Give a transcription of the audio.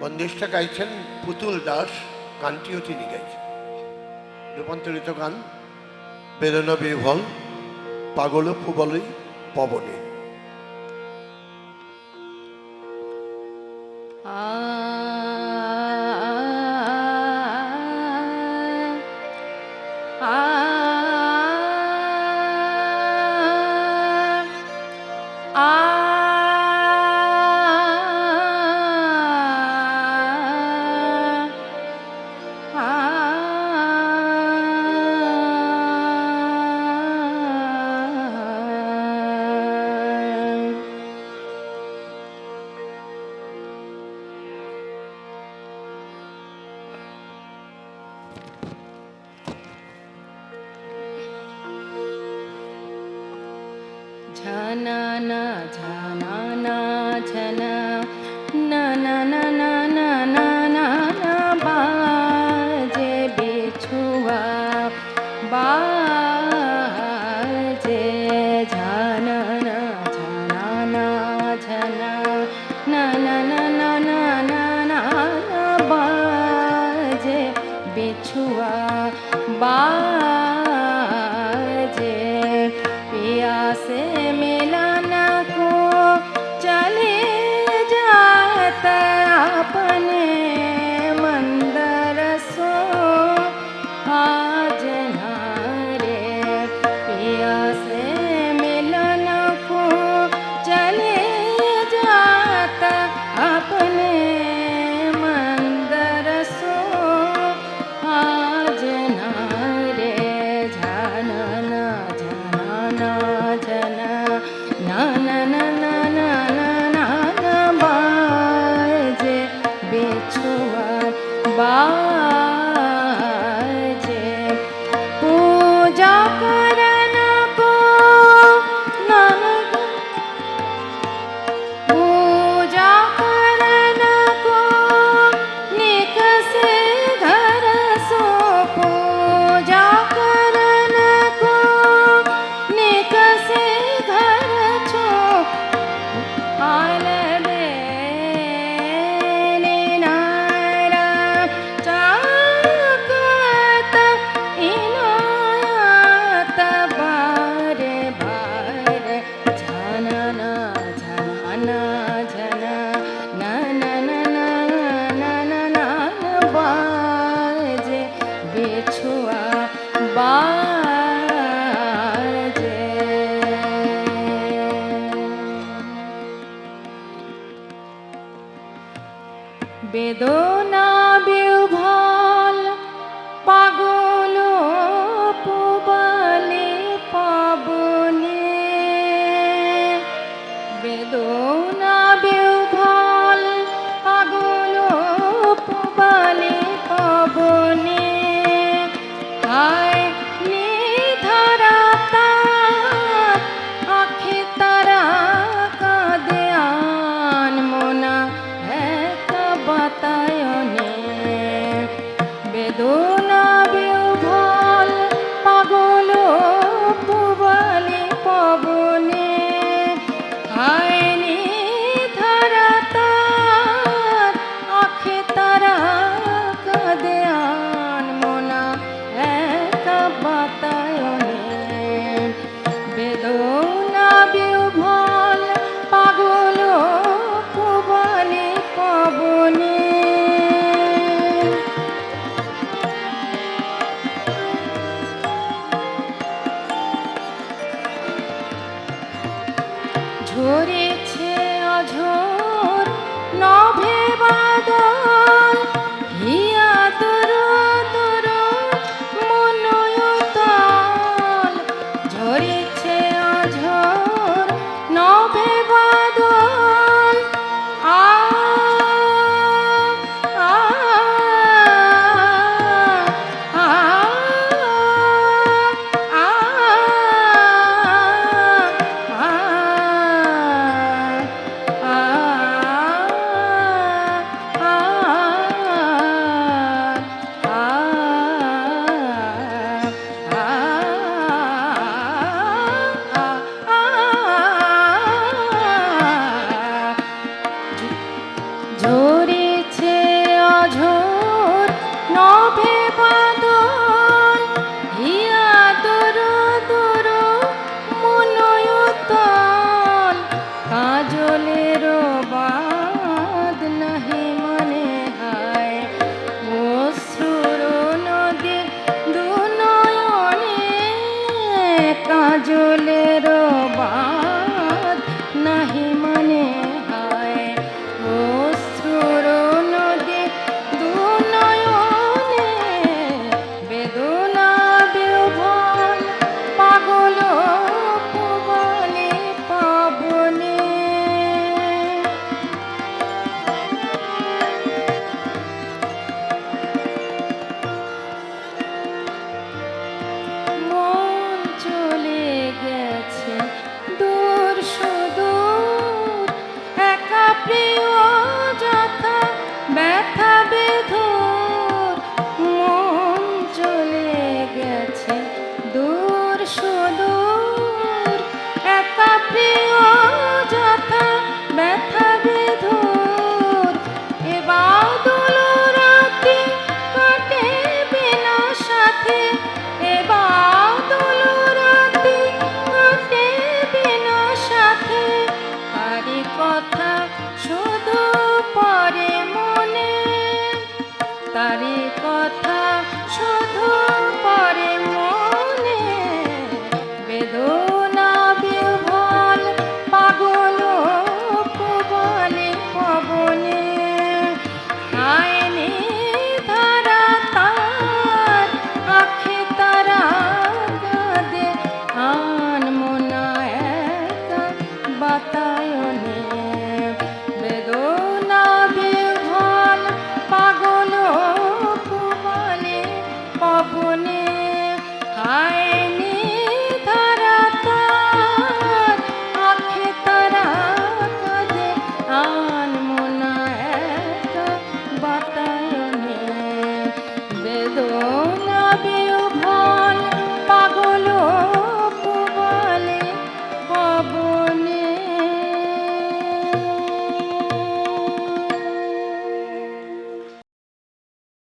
বন্দেশটা গাইছেন পুতুল দাস, গানটিও তিনি গাইছেন। রূপান্তরিত গান বেদনা বিভল, পাগল ফুবলই পবনে। আ Na na na na na. 吧 দাদা জলে আপনে হায়